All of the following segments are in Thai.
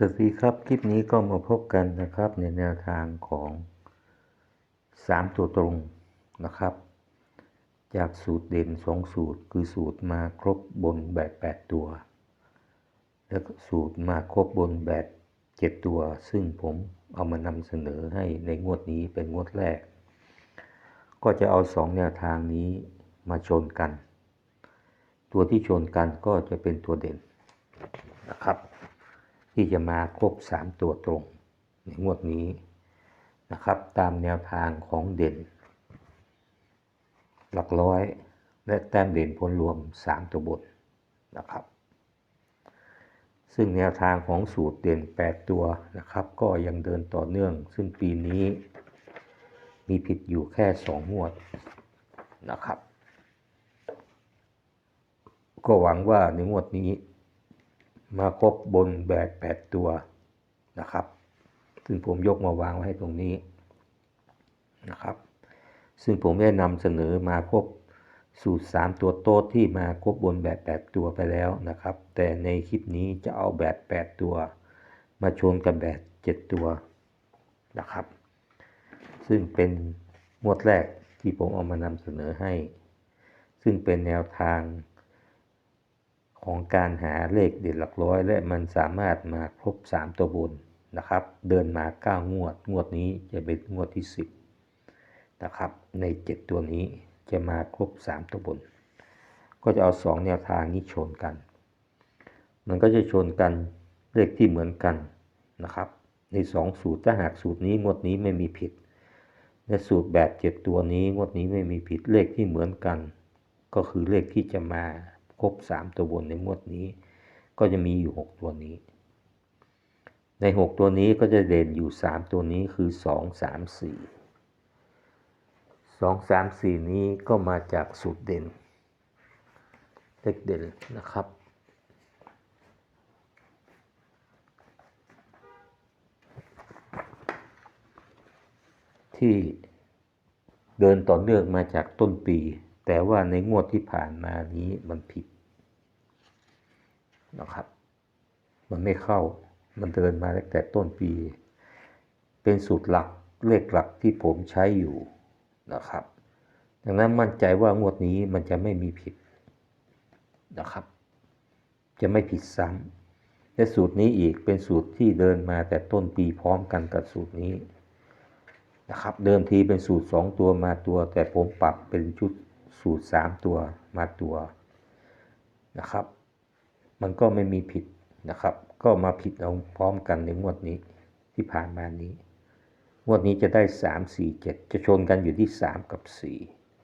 สวัสดีครับ คลิปนี้ก็มาพบกันนะครับในแนวทางของ 3 ตัวตรงนะครับ จากสูตรเด่น 2 สูตร คือสูตรมาครบบนแบบ 8 ตัว แล้วก็สูตรมาครบบนแบบ 7 ตัว ซึ่งผมเอามานำเสนอให้ในงวดนี้เป็นงวดแรก ก็จะเอา 2 แนวทางนี้มาชนกัน ตัวที่ชนกันก็จะเป็นตัวเด่นนะครับ ที่จะมาครบ 3 ตัวตรง ในงวดนี้นะครับ ตามแนวทางของเด่น หลักร้อย และแต้มเด่นผลรวม 3 ตัวบนนะครับ ซึ่งแนวทางของสูตรเด่น 8 ตัวนะครับ ก็ยังเดินต่อเนื่อง ซึ่งปีนี้ มีผิดอยู่แค่ 2 งวดนะครับ ก็หวังว่าในงวดนี้ มาครบบนแบบ8ตัวนะครับ ซึ่งผมยกมาวางไว้ให้ตรงนี้นะครับ ซึ่งผมได้นำเสนอมาครบสูตร 3 ตัวโต๊ดที่มาครบบนแบบ 8 ตัวไปแล้วนะครับ แต่ในคลิปนี้จะเอาแบบ 8 ตัว มาชนกับแบบ 7 ตัวนะครับ ซึ่งเป็นงวดแรกที่ผมเอามานำเสนอให้ ซึ่งเป็นแนวทาง ของการหาเลขเด็ดหลักร้อย และมันสามารถมาครบ 3 ตัวบนนะครับ เดินมา 9 งวด งวดนี้จะเป็นงวดที่ 10นะครับใน 7 ตัวนี้จะมาครบ 3 ตัวบน ก็จะเอา 2 แนวทางนี้ชนกัน มันก็จะชนกันเลขที่เหมือนกันนะครับใน 2 สูตรถ้าหากสูตรนี้งวดนี้ไม่มีผิดในสูตรแบบ 7 ตัวนี้งวดนี้ไม่มีผิดเลขที่เหมือนกัน ก็คือเลขที่จะมา ครบ 3 ตัวบนในงวดนี้ ก็จะมีอยู่ 6 ตัวนี้ ใน 6 ตัวนี้ก็จะเด่นอยู่ 3 ตัวนี้คือ 2 3 4 2 3 4 นี้ก็มาจากสูตรเด่นเลขเด่นนะครับที่เดินต่อเนื่องมาจากต้นปี แต่ว่าในงวดที่ผ่านมานี้มันผิดนะครับ มันไม่เข้า มันเดินมาตั้งแต่ต้นปี เป็นสูตรหลักเลขหลักที่ผมใช้อยู่นะครับ ดังนั้นมั่นใจว่างวดนี้มันจะไม่มีผิดนะครับ จะไม่ผิดซ้ำและสูตรนี้อีกเป็นสูตรที่เดินมาแต่ต้นปีพร้อมกันกับสูตรนี้นะครับ เดิมทีเป็นสูตร 2 ตัวมาตัว แต่ผมปรับเป็นชุด สูตร 3 ตัวมาตัวนะครับ มันก็ไม่มีผิดนะครับ ก็มาผิดเอาพร้อมกันในงวดนี้ที่ผ่านมานี้ งวดนี้จะได้ 3 4 7 จะชนกันอยู่ที่ 3 กับ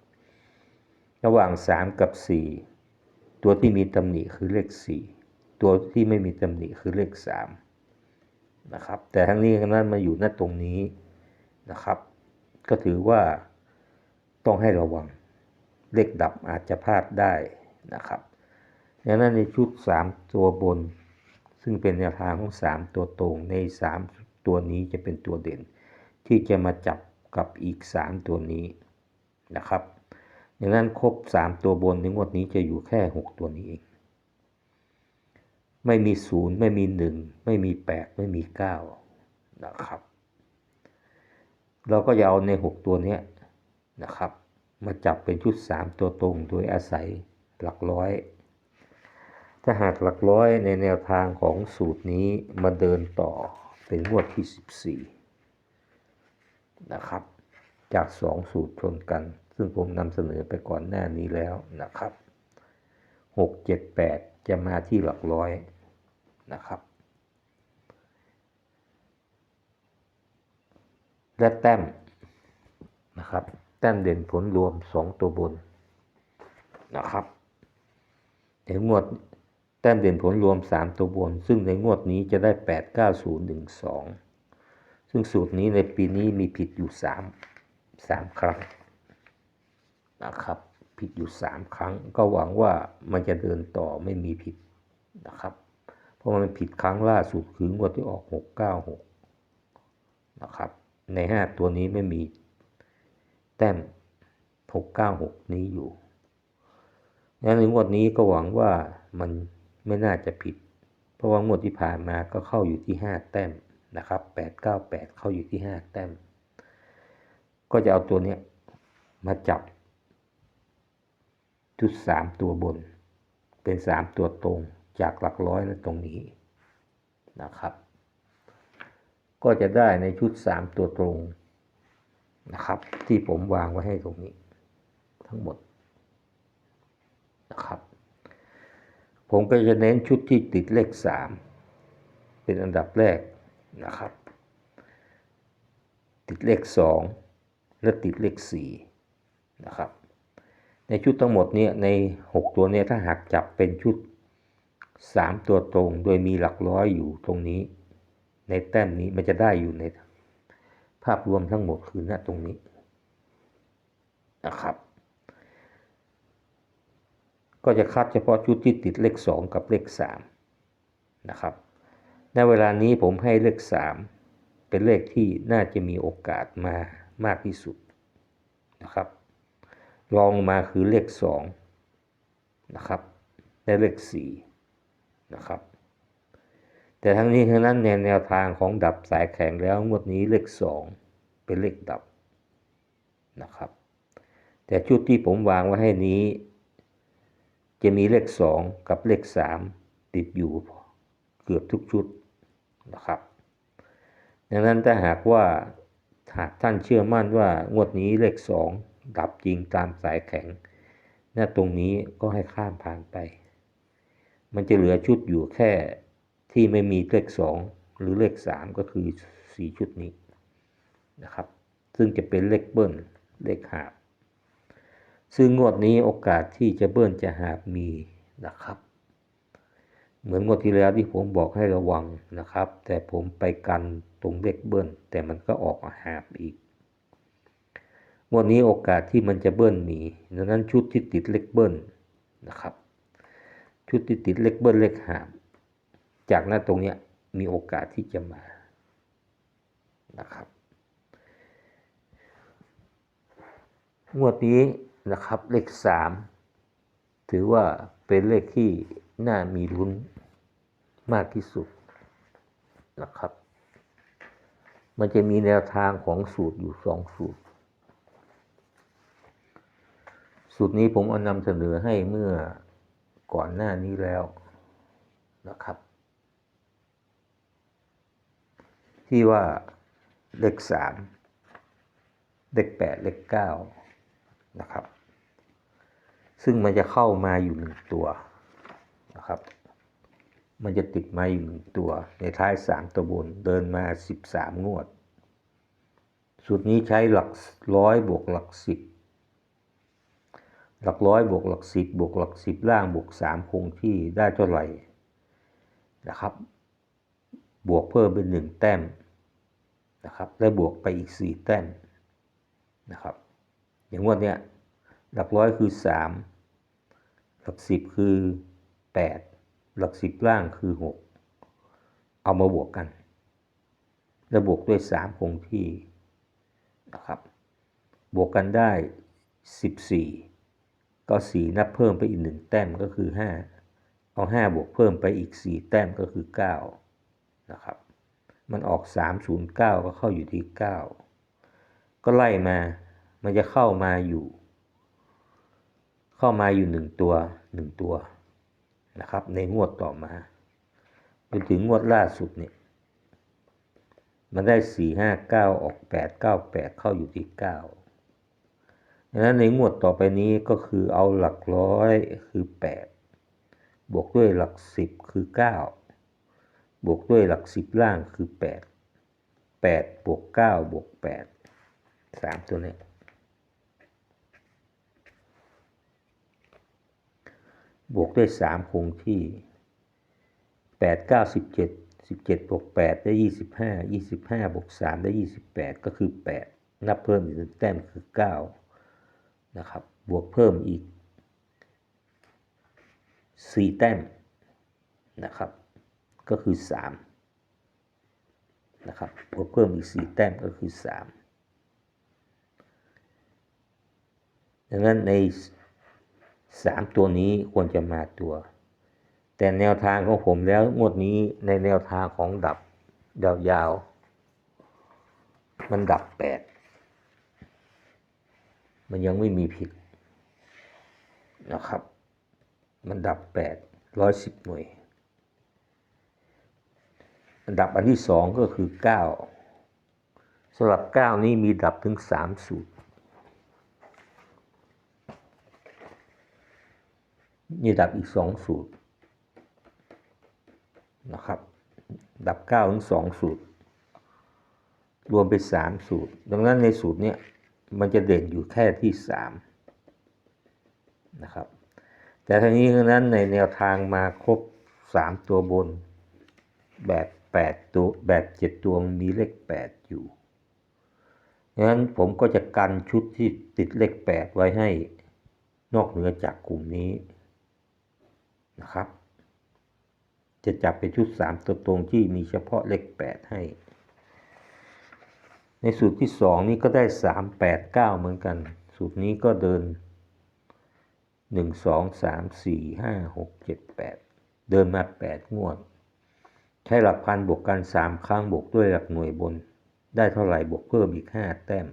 4 ระหว่าง 3 กับ 4 ตัวที่มีตำหนิคือเลข 4 ตัวที่ไม่มีตำหนิคือเลข 3 นะครับ แต่ทั้งนี้ทั้งนั้นมาอยู่ณตรงนี้นะครับ ก็ถือว่าต้องให้ระวัง เลขดับอาจจะพลาดได้นะครับดังนั้นในชุด 3 ตัวบน ซึ่งเป็นแนวทางของ 3 ตัวตรงใน 3 ตัวนี้จะเป็นตัวเด่น ที่จะมาจับกับอีก 3 ตัวนี้นะครับดังนั้นครบ 3 ตัวบนในงวดนี้จะอยู่แค่ 6 ตัวนี้เอง ไม่มี 0 ไม่มี 1 ไม่มี 8 ไม่มี 9 นะครับ เราก็จะเอาใน 6 ตัวนี้นะครับ มาจับเป็นชุด 3 ตัวตรงโดยอาศัยหลักร้อย ถ้าหากหลักร้อยในแนวทางของสูตรนี้มาเดินต่อเป็นงวดที่ 14 นะครับ จาก 2 สูตรชนกัน ซึ่งผมนำเสนอไปก่อนหน้านี้แล้วนะครับ 6 7 8 จะมาที่หลักร้อยนะครับ และแต้มนะครับ ต้มเด่นผลรวม2ตัวบนนะครับในงวดแต้มเด่นผลรวม 3 ตัวบน ซึ่งในงวดนี้จะได้ 8 9 0 1 2 ซึ่งสูตรนี้ในปีนี้มีผิดอยู่ 3 3 ครั้งนะครับ ผิดอยู่ 3 ครั้ง ก็หวังว่ามันจะเดินต่อไม่มีผิดนะครับ เพราะมันผิดครั้งล่าสุดคืองวดที่ออก 696 นะครับ ใน 5 ตัวนี้ไม่มี แต้ม 696 นี้อยู่ดังนั้นในงวดนี้ก็หวังว่ามันไม่น่าจะผิด เพราะว่างวดที่ผ่านมาก็เข้าอยู่ที่ห้าแต้มนะครับแปดเก้าแปดเข้าอยู่ที่ห้าแต้ม ก็จะเอาตัวเนี้ยมาจับชุดสามตัวบน เป็นสามตัวตรงจากหลักร้อยนะตรงนี้นะครับ ก็จะได้ในชุดสามตัวตรง นะครับ ที่ผมวางไว้ให้ตรงนี้ ทั้งหมดนะครับ ผมก็จะเน้นชุดที่ติดเลขสามเป็นอันดับแรกนะครับ ติดเลขสองและติดเลขสี่นะครับ ในชุดทั้งหมดเนี่ยใน 6 ตัวเนี่ยถ้าหากจับเป็นชุด 3 ตัวตรง โดยมีหลักร้อยอยู่ตรงนี้ ในแต้มนี้มันจะได้อยู่ใน ภาพรวมทั้งหมดคือหน้าตรงนี้นะครับ ก็จะคัดเฉพาะชุดที่ติดเลข 2 กับเลข3นะครับในเวลานี้ผมให้เลข 3 เป็นเลขที่น่าจะมีโอกาสมามากที่สุดนะครับรองลงมาคือเลข 2 นะครับ และเลข 4 นะครับ แต่ทั้งนี้ทั้งนั้นในแนวทางของดับสายแข็งแล้วงวดนี้เลข2เป็นเลขดับนะครับ แต่ชุดที่ผมวางไว้ให้นี้ จะมีเลข2กับเลข3ติดอยู่เกือบทุกชุดนะครับ ดังนั้นถ้าหากว่าหากท่านเชื่อมั่นว่างวดนี้เลข2ดับจริงตามสายแข็งหน้าตรงนี้ก็ให้ข้ามผ่านไป มันจะเหลือชุดอยู่แค่ ที่ไม่มีเลข 2 หรือเลข 3 ก็คือ 4 ชุดนี้นะครับ ซึ่งจะเป็นเลขเบิ้ลเลขหาบ ซึ่งงวดนี้โอกาสที่จะเบิ้ลจะหาบมีนะครับ เหมือนงวดที่แล้วที่ผมบอกให้ระวังนะครับ แต่ผมไปกันตรงเลขเบิ้ลแต่มันก็ออกหาบอีกงวดนี้โอกาสที่มันจะเบิ้ลมีดังนั้นชุดที่ติดเลขเบิ้ลนะครับ ชุดที่ติดเลขเบิ้ลเลขหาบ จากหน้าตรงนี้มีโอกาสที่จะมานะครับงวดนี้นะครับเลขสามถือว่าเป็นเลขที่น่ามีลุ้นมากที่สุดนะครับ มันจะมีแนวทางของสูตรอยู่สองสูตร สูตรนี้ผมเอานำเสนอให้เมื่อก่อนหน้านี้แล้วนะครับ ที่ว่าเลขสามเลขแปดเลขเก้านะครับ ซึ่งมันจะเข้ามาอยู่หนึ่งตัวนะครับ มันจะติดมาอยู่หนึ่งตัว ในท้ายสามตัวบนเดินมาสิบสามงวด สูตรนี้ใช้หลักร้อยบวกหลักสิบหลักร้อยบวกหลักสิบบวกหลักสิบล่างบวกสามคงที่ได้เท่าไหร่นะครับ บวกเพิ่มเป็นหนึ่งแต้มนะครับและบวกไปอีกสี่แต้มนะครับ อย่างงวดเนี้ยหลักร้อยคือสามหลักสิบคือแปดหลักสิบล่างคือหกเอามาบวกกันแล้วบวกด้วยสามคงที่นะครับ บวกกันได้สิบสี่ก็สี่นับเพิ่มไปอีกหนึ่งแต้มก็คือห้าเอาห้าบวกเพิ่มไปอีกสี่แต้มก็คือเก้า นะครับ มันออกสามศูนย์เก้าก็เข้าอยู่ที่เก้าก็ไล่มา มันจะเข้ามาอยู่ เข้ามาอยู่หนึ่งตัวหนึ่งตัวนะครับ ในงวดต่อมาจนถึงงวดล่าสุดเนี่ย มันได้สี่ห้าเก้าออกแปดเก้าแปดเข้าอยู่ที่เก้าดังนั้นในงวดต่อไปนี้ก็คือเอาหลักร้อยคือแปดบวกด้วยหลักสิบคือเก้า บวกด้วยหลักสิบล่างคือแปดแปดบวกเก้าบวกแปดสามตัวนี้บวกด้วยสามคงที่แปดเก้าสิบเจ็ดสิบเจ็ดบวกแปดได้ยี่สิบห้ายี่สิบห้าบวกสามได้ยี่สิบแปดก็คือแปดนับเพิ่มอีกหนึ่งแต้มคือเก้านะครับ บวกเพิ่มอีกสี่แต้มนะครับ ก็คือสามนะครับบวกเพิ่มอีกสี่แต้มก็คือสามดังนั้นในสามตัวนี้ควรจะมาตัวแต่แต่แนวทางของผมแล้วงวดนี้ในแนวทางของดับยาวๆ มันดับแปดมันยังไม่มีผิดนะครับ มันดับแปดร้อยสิบหน่วย อันดับอันที่สองก็คือเก้าสำหรับเก้านี้มีดับถึงสามสูตรนี่ดับอีกสองสูตรนะครับ ดับเก้าถึงสองสูตร รวมเป็นสามสูตร ดังนั้นในสูตรเนี้ยมันจะเด่นอยู่แค่ที่สามนะครับ แต่ทั้งนี้ทั้งนั้นในแนวทางมาครบสามตัวบนแบบ แปดตัวแบบเจ็ดตัวมีเลขแปดอยู่ดังนั้นผมก็จะกันชุดที่ติดเลขแปดไว้ให้นอกเหนือจากกลุ่มนี้นะครับ จะจับเป็นชุดสามตัวตรงที่มีเฉพาะเลขแปดให้ ในสูตรที่สองนี้ก็ได้สามแปดเก้าเหมือนกัน สูตรนี้ก็เดินหนึ่งสองสามสี่ห้าหกเจ็ดแปดเดินมาแปดงวด ใช้หลักพันบวกกันสามครั้งบวกด้วยหลักหน่วยบน ได้เท่าไหร่บวกเพิ่มอีกห้าแต้ม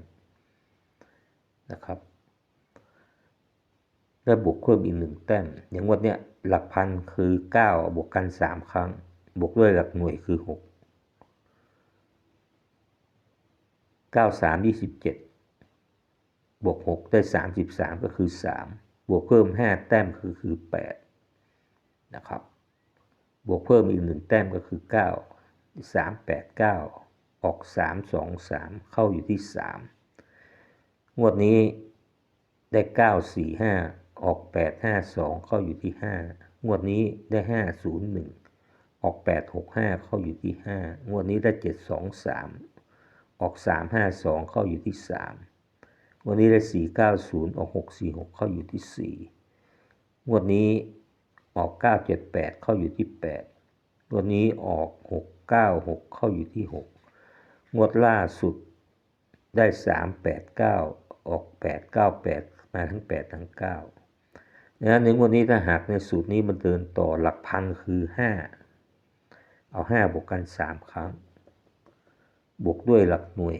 นะครับได้บวกเพิ่มอีกหนึ่งแต้ม อย่างงวดเนี้ยหลักพันคือเก้าบวกกันสามครั้ง บวกด้วยหลักหน่วยคือหกเก้าสามยี่สิบเจ็ดบวกหกได้สามสิบสามก็คือสามบวกเพิ่มห้าแต้มคือคือแปดนะครับ บวกเพิ่มอีกหนึ่งแต้มก็คือเก้าสามแปดเก้าออกสามสองสามเข้าอยู่ที่สามงวดนี้ได้เก้าสี่ห้าออกแปดห้าสองเข้าอยู่ที่ห้างวดนี้ได้ห้าศูนย์หนึ่งออกแปดหกห้าเข้าอยู่ที่ห้างวดนี้ได้เจ็ดสองสามออกสามห้าสองเข้าอยู่ที่สามวันนี้ได้สี่เก้าศูนย์ออกหกสี่หกเข้าอยู่ที่สี่งวดนี้ ออกเก้าเจ็ดแปดเข้าอยู่ที่แปดงวดนี้ออกหกเก้าหกเข้าอยู่ที่หกงวดล่าสุดได้สามแปดเก้าออกแปดเก้าแปดมาทั้งแปดทั้งเก้าดังนั้นในงวดนี้ถ้าหากในสูตรนี้มันเดินต่อหลักพันคือห้าเอาห้าบวกกันสามครั้ง บวกด้วยหลักหน่วย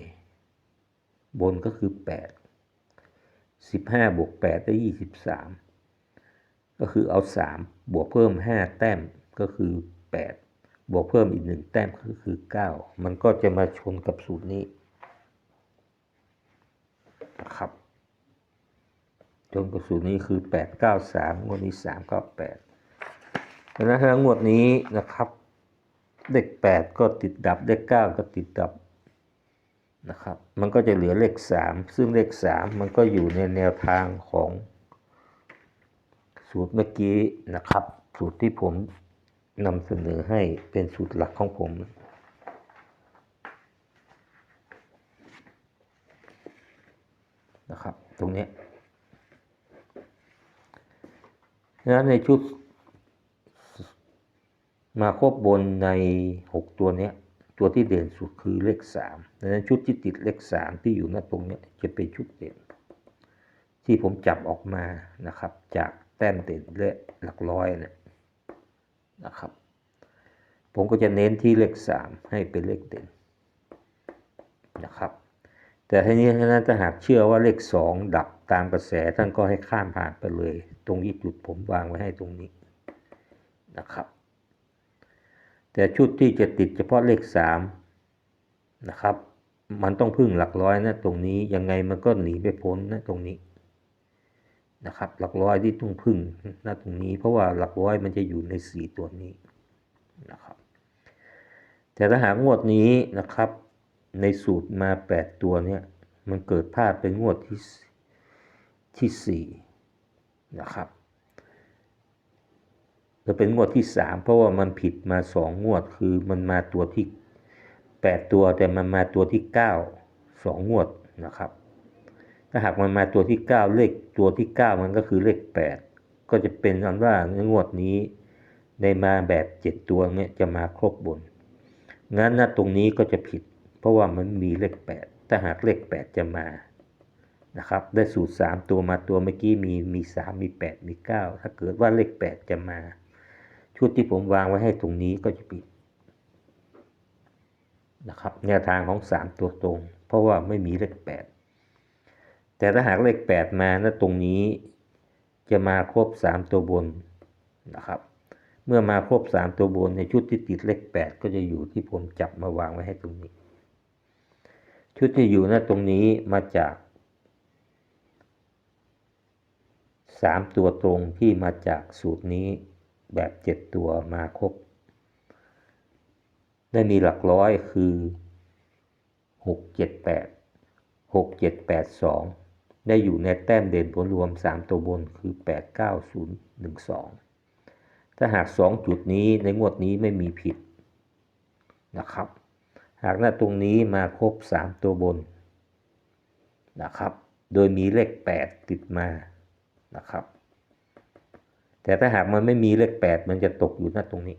บนก็คือแปดสิบห้าบวกแปดได้ยี่สิบสามก็คือเอาสาม บวกเพิ่มห้าแต้มก็คือแปดบวกเพิ่มอีกหนึ่งแต้มก็คือเก้ามันก็จะมาชนกับสูตรนี้นะครับชนกับสูตรนี้คือแปดเก้าสามงวดนี้สามเก้าแปดดังนั้นถ้างวดนี้นะครับ เลขแปดก็ติดดับ เลขเก้าก็ติดดับนะครับ มันก็จะเหลือเลขสามซึ่งเลขสามมันก็อยู่ในแนวทางของ สูตรเมื่อกี้นะครับ สูตรที่ผมนำเสนอให้เป็นสูตรหลักของผม นะครับ ตรงนี้ยนในชุดมาครบบนในหกตัวเนี้ย ตัวที่เด่นสุดคือเลขสามดังนั้นชุดที่ติดเลขสามที่อยู่หน้าตรงเนี้ยจะเป็นชุดเด่น ที่ผมจับออกมานะครับจาก แต้มเด่นและหลักร้อยเนี่ยนะครับ ผมก็จะเน้นที่เลขสามให้เป็นเลขเด่นนะครับ แต่ทีนี้ท่านั้นถ้าหากเชื่อว่าเลขสองดับตามกระแสท่านก็ให้ข้ามผ่านไปเลย ตรงนี้จุดผมวางไว้ให้ตรงนี้นะครับ แต่ชุดที่จะติดเฉพาะเลขสามนะครับ มันต้องพึ่งหลักร้อยนะตรงนี้ยังไงมันก็หนีไม่พ้นนะตรงนี้ นะครับ หลักร้อยที่ต้องพึ่งหนะตรงนี้เพราะว่าหลักร้อยมันจะอยู่ในสี่ตัวนี้นะครับ แต่ถ้าหากงวดนี้นะครับ ในสูตรมาแปดตัวเนี่ยมันเกิดพลาดเป็นงวดที่ที่สี่นะครับจะเป็นงวดที่สามเพราะว่ามันผิดมาสองงวดคือมันมาตัวที่แปดตัวแต่มันมาตัวที่เก้าสองงวดนะครับ ถ้าหากมันมาตัวที่เก้าเลขตัวที่เก้ามันก็คือเลขแปดก็จะเป็นอันว่าในงวดนี้ในมาแบบเจ็ดตัวเนี่ยจะมาครบบน งั้นนะตรงนี้ก็จะผิด เพราะว่ามันมีเลขแปดถ้าหากเลขแปดจะมานะครับ ได้สูตรสามตัวมาตัวเมื่อกี้มีมีสามมีแปดมีเก้าถ้าเกิดว่าเลขแปดจะมาชชุดที่ผมวางไว้ให้ตรงนี้ก็จะผิดนะครับแนวทางของสามตัวตรง เพราะว่าไม่มีเลขแปด แต่ถ้าหากเลข 8 มาณตรงนี้ จะมาครบ 3 ตัวบนนะครับ เมื่อมาครบ 3 ตัวบนในชุดที่ติดเลข 8 ก็จะอยู่ที่ผมจับมาวางไว้ให้ตรงนี้ ชุดที่อยู่ณตรงนี้มาจาก 3 ตัวตรงที่มาจากสูตรนี้แบบ 7 ตัวมาครบ ได้มีหลักร้อยคือ 6 7 8 6 7 8 2 ได้อยู่ในแต้มเด่นผลรวมสามตัวบนคือแปดเก้าศูนย์หนึ่งสองถ้าหากสองจุดนี้ในงวดนี้ไม่มีผิดนะครับ หากหน้าตรงนี้มาครบสามตัวบนนะครับ โดยมีเลขแปดติดมานะครับ แต่ถ้าหากมันไม่มีเลขแปดมันจะตกอยู่หน้าตรงนี้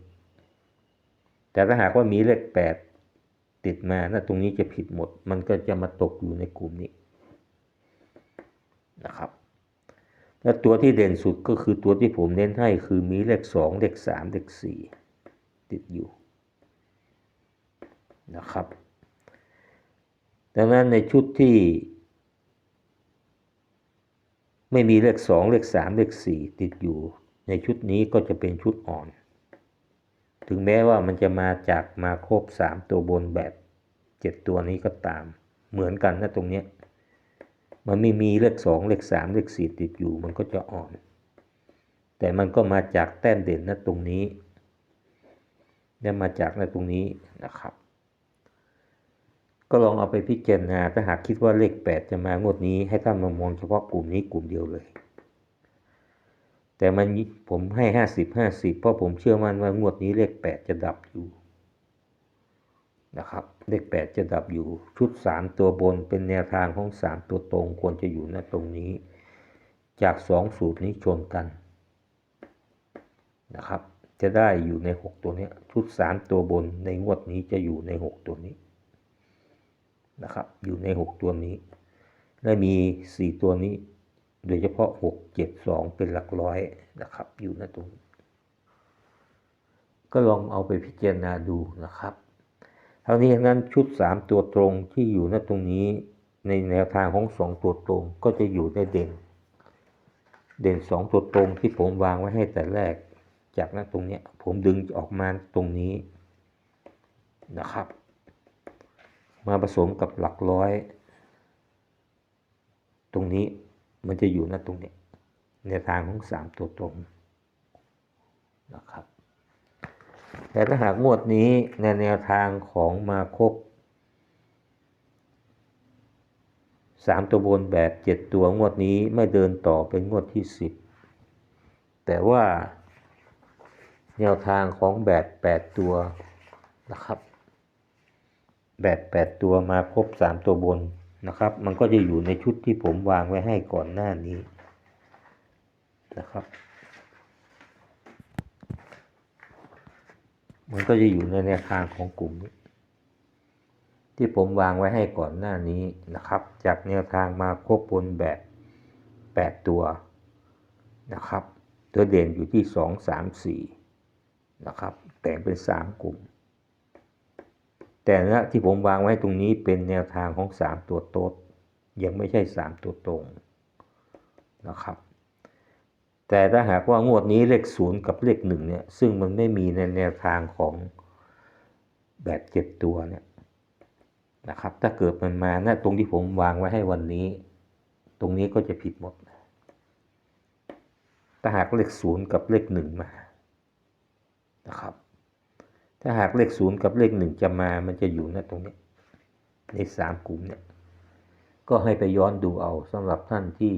แต่ถ้าหากว่ามีเลขแปดติดมาหน้าตรงนี้จะผิดหมด มันก็จะมาตกอยู่ในกลุ่มนี้ นะครับ และตัวที่เด่นสุดก็คือตัวที่ผมเน้นให้คือมีเลขสองเลขสามเลขสี่ติดอยู่นะครับ ดังนั้นในชุดที่ไม่มีเลขสองเลขสามเลขสี่ติดอยู่ ในชุดนี้ก็จะเป็นชุดอ่อน ถึงแม้ว่ามันจะมาจากมาครบสามตัวบนแบบเจ็ดตัวนี้ก็ตามเหมือนกันนะตรงเนี้ย มันไม่มีเลขสองเลขสามเลขสี่ติดอยู่ มันก็จะอ่อน แต่มันก็มาจากแต้มเด่นนะตรงนี้ได้มาจากนะตรงนี้นะครับ ก็ลองเอาไปพิจารณาถ้าหากคิดว่าเลขแปดจะมางวดนี้ ให้ท่านมามองเฉพาะกลุ่มนี้กลุ่มเดียวเลย แต่มันผมให้ห้าสิบห้าสิบเพราะผมเชื่อมั่นว่างวดนี้เลขแปดจะดับอยู่ นะครับเลขแปดจะดับอยู่ชุดสามตัวบนเป็นแนวทางของสามตัวตรงควรจะอยู่ณตรงนี้ จากสองสูตรนี้ชนกันนะครับ จะได้อยู่ในหกตัวนี้ชุดสามตัวบนในงวดนี้จะอยู่ในหกตัวนี้นะครับ อยู่ในหกตัวนี้ และมีสี่ตัวนี้ โดยเฉพาะหกเจ็ดสองเป็นหลักร้อยนะครับ อยู่ณตรงนี้ก็ลองเอาไปพิจารณาดูนะครับ ทั้งนี้ทั้งนั้นชุด 3 ตัวตรงที่อยู่ณตรงนี้ในแนวทางของ 2 ตัวตรงก็จะอยู่ในเด่น เด่น 2 ตัวตรงที่ผมวางไว้ให้แต่แรก จากนั้นตรงนี้ผมดึงออกมาตรงนี้นะครับ มาผสมกับหลักร้อย ตรงนี้มันจะอยู่ณตรงนี้แนทางของ 3 ตัวตรงนะครับ แต่ถ้าหากงวดนี้ในแนวทางของมาครบสามตัวบนแบบเจ็ดตัวงวดนี้ไม่เดินต่อเป็นงวดที่สิบแต่ว่าแนวทางของแบบแปดตัวนะครับ แบบแปดตัวมาครบสามตัวบนนะครับ มันก็จะอยู่ในชุดที่ผมวางไว้ให้ก่อนหน้านี้นะครับ มันก็จะอยู่ในแนวทางของกลุ่มนี้ที่ผมวางไว้ให้ก่อนหน้านี้นะครับ จากแนวทางมาครบบนแบบ 8 ตัวนะครับ ตัวเด่นอยู่ที่ 2 3 4นะครับแบ่งเป็น 3 กลุ่ม แต่นะที่ผมวางไว้ตรงนี้เป็นแนวทางของ 3 ตัวโต๊ดยังไม่ใช่ 3 ตัวตรงนะครับ แต่ถ้าหากว่างวดนี้เลขศูนย์กับเลขหนึ่งเนี่ยซึ่งมันไม่มีในแนวทางของแบบเจ็ดตัวเนี่ยนะครับ ถ้าเกิดมันมานะตรงที่ผมวางไว้ให้วันนี้ ตรงนี้ก็จะผิดหมดถ้าหากเลขศูนย์กับเลขหนึ่งมานะครับ ถ้าหากเลขศูนย์กับเลขหนึ่งจะมามันจะอยู่นะตรงนี้ ในสามกลุ่มเนี่ยก็ให้ไปย้อนดูเอาสำหรับท่านที่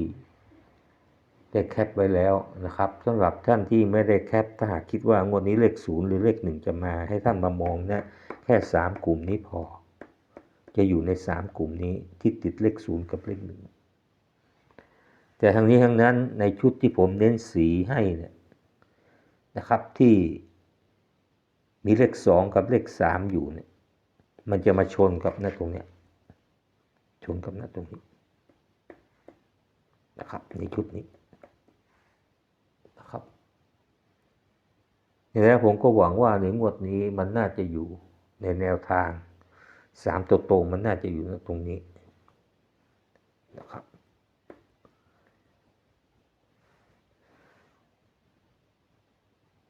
ได้แคปไว้แล้วนะครับสำหรับท่านที่ไม่ได้แคปถ้าหากคิดว่างวดนี้เลขศูนย์หรือเลขหนึ่งจะมาให้ท่านมามองนะแค่สามกลุ่มนี้พอ จะอยู่ในสามกลุ่มนี้ที่ติดเลขศูนย์กับเลขหนึ่งแต่ทั้งนี้ทั้งนั้นในชุดที่ผมเน้นสีให้เนี่ยนะครับที่มีเลขสองกับเลขสามอยู่เนี่ยมันจะมาชนกับหน้าตรงเนี้ยชนกับหน้าตรงนี้นะครับในชุดนี้ อย่างนี้ผมก็หวังว่าในงวดนี้มันน่าจะอยู่ในแนวทางสามตัวตรงมันน่าจะอยู่ตรงนี้นะครับ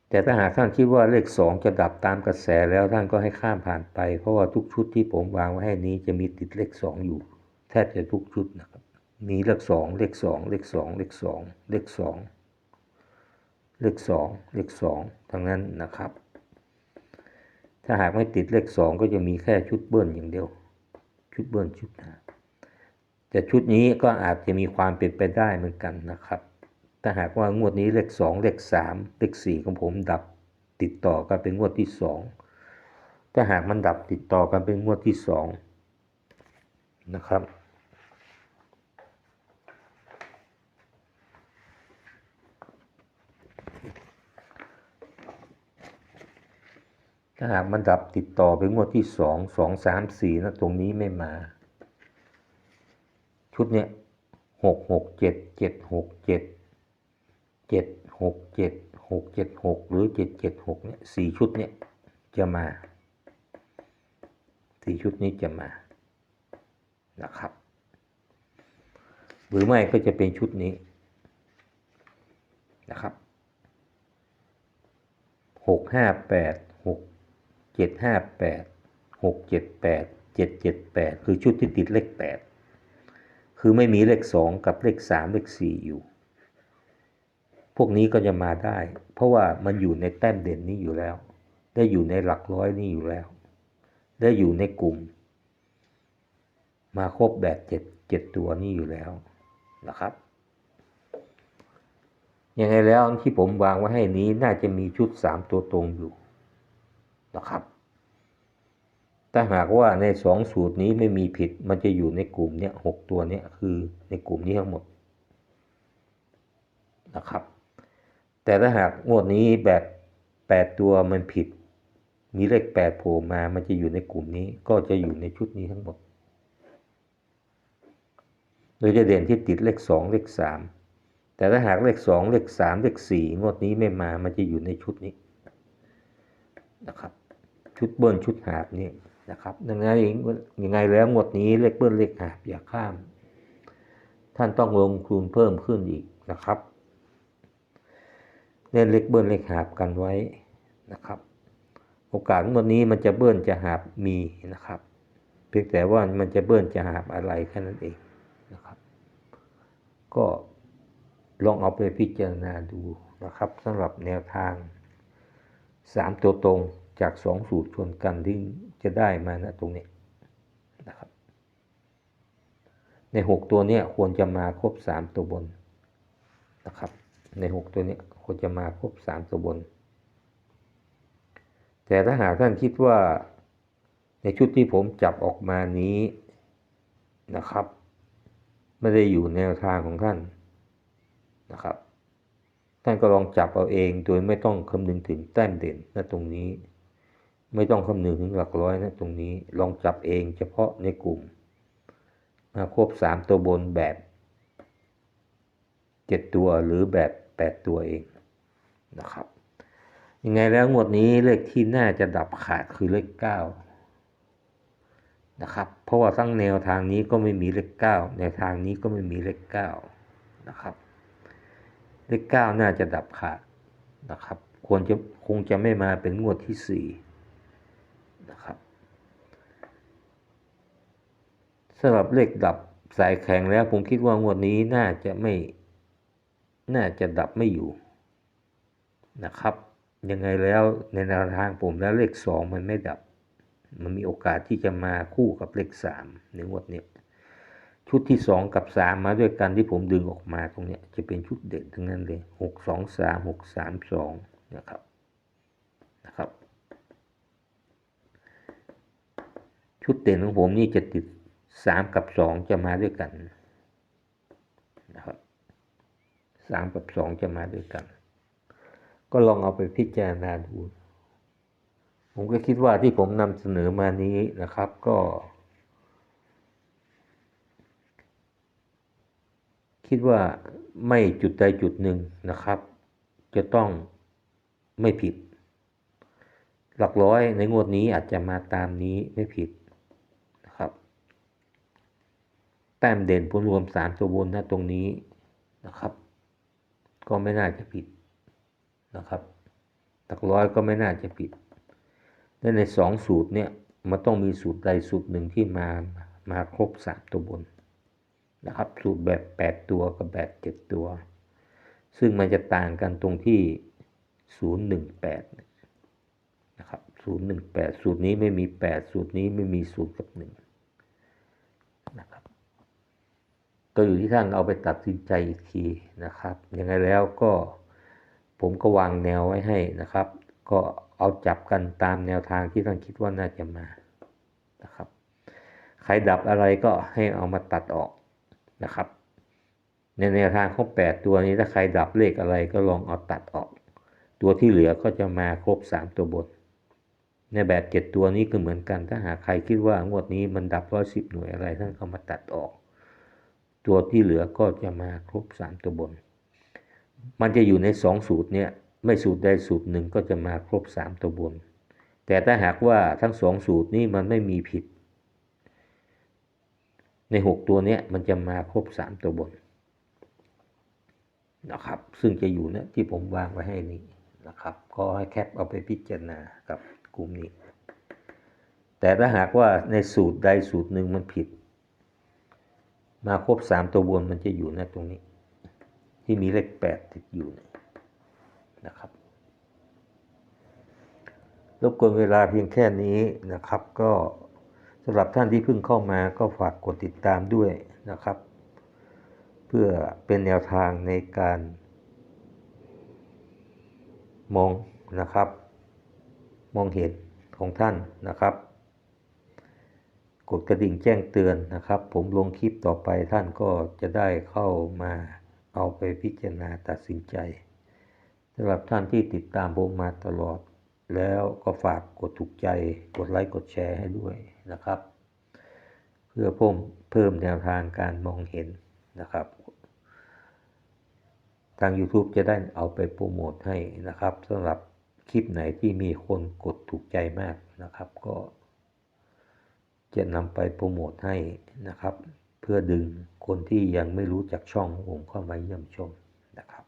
แต่ถ้าหากท่านคิดว่าเลขสองจะดับตามกระแสแล้วท่านก็ให้ข้ามผ่านไป เพราะว่าทุกชุดที่ผมวางไว้ให้นี้จะมีติดเลขสองอยู่ แทบจะทุกชุดนะครับ มีเลขสองเลขสองเลขสองเลขสองเลขสอง เลขสองเลขสองทั้งนั้นนะครับ ถ้าหากไม่ติดเลขสองก็จะมีแค่ชุดเบิ้ลอย่างเดียว ชุดเบิ้ลชุดหาแต่ชุดนี้ก็อาจจะมีความเป็นไปได้เหมือนกันนะครับ ถ้าหากว่างวดนี้เลขสองเลขสามเลขสี่ของผมดับติดต่อกันเป็นงวดที่สองถ้าหากมันดับติดต่อกันเป็นงวดที่สองนะครับ ถ้าหากมันดับติดต่อเป็นงวดที่สองสองสามสี่นะตรงนี้ไม่มา ชุดเนี้ยหกหกเจ็ดเจ็ดหกเจ็ดเจ็ดหกเจ็ดหกเจ็ดหกหรือเจ็ดเจ็ดหกเนี่ยสี่ชุดเนี่ยจะมาสี่ชุดนี้จะมานะครับ หรือไม่ก็จะเป็นชุดนี้นะครับหกห้าแปด เจ็ดห้าแปดหกเจ็ดแปดเจ็ดเจ็ดแปดคือชุดที่ติดเลขแปดคือไม่มีเลขสองกับเลขสามเลขสี่อยู่ พวกนี้ก็จะมาได้ เพราะว่ามันอยู่ในแต้มเด่นนี้อยู่แล้ว ได้อยู่ในหลักร้อยนี้อยู่แล้ว ได้อยู่ในกลุ่ม มาครบแบบเจ็ดเจ็ดตัวนี้อยู่แล้วนะครับยังไงแล้วที่ผมวางไว้ให้นี้น่าจะมีชุดสามตัวตรงอยู่ นะครับ ถ้าหากว่าในสองสูตรนี้ไม่มีผิด มันจะอยู่ในกลุ่มเนี้ยหกตัวเนี้ยคือในกลุ่มนี้ทั้งหมดนะครับ แต่ถ้าหากงวดนี้แบบแปดตัวมันผิด มีเลขแปดโผล่มา มันจะอยู่ในกลุ่มนี้ก็จะอยู่ในชุดนี้ทั้งหมด โดยจะเด่นที่ติดเลขสองเลขสามแต่ถ้าหากเลขสองเลขสามเลขสี่งวดนี้ไม่มา มันจะอยู่ในชุดนี้นะครับ ชุดเบิ้ลชุดหาบนี่นะครับ ดังนั้นเองยังไงแล้วงวดนี้เลขเบิ้ลเลขหาบอย่าข้าม ท่านต้องลงทุนเพิ่มขึ้นอีกนะครับเล่นเลขเบิ้ลเลขหาบกันไว้นะครับ โอกาสงวดนี้มันจะเบิ้ลจะหาบมีนะครับ เพียงแต่ว่ามันจะเบิ้ลจะหาบอะไรแค่นั้นเองนะครับ ก็ลองเอาไปพิจารณาดูนะครับสำหรับแนวทางสามตัวตรง จากสองสูตรชนกันที่จะได้มานะตรงนี้นะครับ ในหกตัวเนี้ยควรจะมาครบสามตัวบนนะครับ ในหกตัวเนี้ยควรจะมาครบสามตัวบน แต่ถ้าหากท่านคิดว่าในชุดที่ผมจับออกมานี้นะครับไม่ได้อยู่แนวทางของท่านนะครับ ท่านก็ลองจับเอาเองโดยไม่ต้องคำนึงถึงแต้มเด่นนะตรงนี้ ไม่ต้องคำนึงถึงหลักร้อยนะตรงนี้ลองจับเองเฉพาะในกลุ่มมาครบสามตัวบนแบบเจ็ดตัวหรือแบบแปดตัวเองนะครับยังไงแล้วงวดนี้เลขที่น่าจะดับขาดคือเลขเก้านะครับเพราะว่าทั้งแนวทางนี้ก็ไม่มีเลขเก้าแนวทางนี้ก็ไม่มีเลขเก้านะครับเลขเก้าน่าจะดับขาดนะครับควรจะคงจะไม่มาเป็นงวดที่สี่ นะครับสำหรับเลขดับสายแข็งแล้วผมคิดว่างวดนี้น่าจะไม่ น่าจะดับไม่อยู่นะครับ ยังไงแล้วในแนวทางผมแล้วเลขสองมันไม่ดับ มันมีโอกาสที่จะมาคู่กับเลขสามในงวดนี้ชุดที่สองกับสามมาด้วยกันที่ผมดึงออกมาตรงนี้จะเป็นชุดเด่นทั้งนั้นเลยหกสองสามหกสามสองนะครับนะครับ ชุดเด่นของผมนี่จะติดสามกับสองจะมาด้วยกันนะครับสามกับสองจะมาด้วยกัน ก็ลองเอาไปพิจารณาดู ผมก็คิดว่าที่ผมนำเสนอมานี้นะครับก็ คิดว่าไม่จุดใดจุดหนึ่งนะครับ จะต้องไม่ผิด หลักร้อยในงวดนี้อาจจะมาตามนี้ไม่ผิดนะครับ แต้มเด่นผลรวมสามตัวบนน้าตรงนี้นะครับ ก็ไม่น่าจะผิดนะครับหลักร้อยก็ไม่น่าจะผิดและในสองสูตรเนี่ยมันต้องมีสูตรใดสูตรหนึ่งที่มามาครบสามตัวบนนะครับ สูตรแบบแปดตัวกับแบบเจ็ดตัว ซึ่งมันจะต่างกันตรงที่ศูนย์หนึ่งแปดนะครับศูนย์หนึ่งแปดสูตรนี้ไม่มีแปดสูตรนี้ไม่มีศูนย์กับหนึ่งนะครับ ก็อยู่ที่ท่านเอาไปตัดสินใจอีกทีนะครับยังไงแล้วก็ผมก็วางแนวไว้ให้นะครับ ก็เอาจับกันตามแนวทางที่ท่านคิดว่าน่าจะมานะครับ ใครดับอะไรก็ให้เอามาตัดออกนะครับ ในแนวทางของแปดตัวนี้ถ้าใครดับเลขอะไรก็ลองเอาตัดออก ตัวที่เหลือก็จะมาครบสามตัวบน ในแบบเจ็ดตัวนี้ก็เหมือนกันถ้าหากใครคิดว่างวดนี้มันดับร้อยสิบหน่วยอะไรท่านก็มาตัดออก ตัวที่เหลือก็จะมาครบสามตัวบน มันจะอยู่ในสองสูตรเนี่ยไม่สูตรใดสูตรหนึ่งก็จะมาครบสามตัวบน แต่ถ้าหากว่าทั้งสองสูตรนี้มันไม่มีผิด ในหกตัวเนี้ยมันจะมาครบสามตัวบนนะครับ ซึ่งจะอยู่เนี่ยที่ผมวางไว้ให้นี้นะครับ ก็ให้แคปเอาไปพิจารณากับกลุ่มนี้ แต่ถ้าหากว่าในสูตรใดสูตรหนึ่งมันผิด มาครบสามตัวบนมันจะอยู่นะตรงนี้ ที่มีเลขแปดติดอยู่เนี่ยนะครับรบกวนเวลาเพียงแค่นี้นะครับ ก็สำหรับท่านที่เพิ่งเข้ามาก็ฝากกดติดตามด้วยนะครับ เพื่อเป็นแนวทางในการมองนะครับ มองเห็นของท่านนะครับ กดกระดิ่งแจ้งเตือนนะครับ ผมลงคลิปต่อไปท่านก็จะได้เข้ามาเอาไปพิจารณาตัดสินใจสำหรับท่านที่ติดตามผมมาตลอด แล้วก็ฝากกดถูกใจ กดไลค์กดแชร์ให้ด้วยนะครับ เพื่อเพิ่มเพิ่มแนวทางการมองเห็นนะครับ ทาง YouTube จะได้เอาไปโปรโมทให้นะครับสำหรับคลิปไหนที่มีคนกดถูกใจมากนะครับ ก็ จะนำไปโปรโมทให้นะครับ เพื่อดึงคนที่ยังไม่รู้จักช่องของผมเข้ามาเยี่ยมชมนะครับ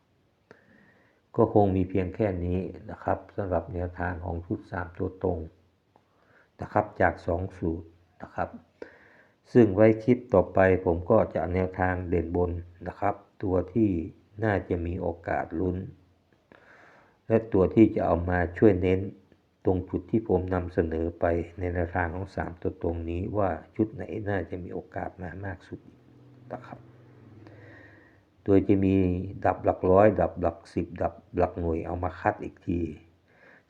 ก็คงมีเพียงแค่นี้นะครับสำหรับแนวทางของชุด3ตัวตรงนะครับจาก 2 สูตรนะครับ ซึ่งไว้คลิปต่อไปผมก็จะแนวทางเด่นบนนะครับ ตัวที่น่าจะมีโอกาสลุ้น และตัวที่จะเอามาช่วยเน้น ตรงจุดที่ผมนำเสนอไปในแนวทางของ 3 ตัวตรงนี้ว่าชุดไหนน่าจะมีโอกาสมามากสุดนะครับโดยจะมีดับหลักร้อย ดับหลักสิบดับหลักหน่วยเอามาคัดอีกที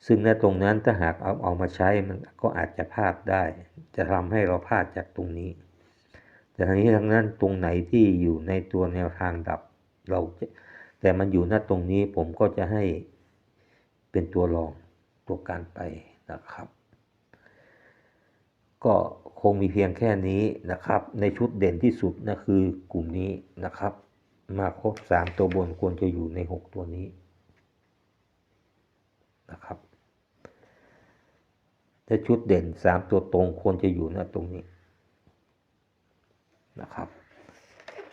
ซึ่งในตรงนั้นถ้าหากเอาเอามาใช้มันก็อาจจะพลาดได้ จะทำให้เราพลาดจากตรงนี้ แต่ทั้งนี้ทั้งนั้นตรงไหนที่อยู่ในตัวแนวทางดับเราแต่มันอยู่หน้าตรงนี้ผมก็จะให้เป็นตัวรอง ตัวการไปนะครับ ก็คงมีเพียงแค่นี้นะครับ ในชุดเด่นที่สุดนะคือกลุ่มนี้นะครับ มาครบสามตัวบนควรจะอยู่ในหกตัวนี้นะครับแต่ชุดเด่นสามตัวตรงควรจะอยู่ณตรงนี้นะครับ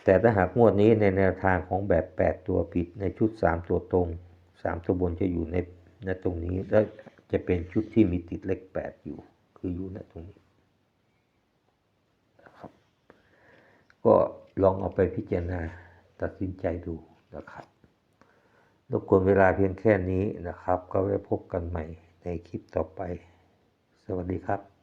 แต่ถ้าหากงวดนี้ในแนวทางของแบบ 8 ตัวผิดในชุด 3 ตัวตรง 3 ตัวบนจะอยู่ใน ณตรงนี้แล้วจะเป็นชุดที่มีติดเลขแปดอยู่ คืออยู่ณตรงนี้นะครับ ก็ลองเอาไปพิจารณาตัดสินใจดูนะครับรบกวนเวลาเพียงแค่นี้นะครับ ก็ไว้พบกันใหม่ในคลิปต่อไป สวัสดีครับ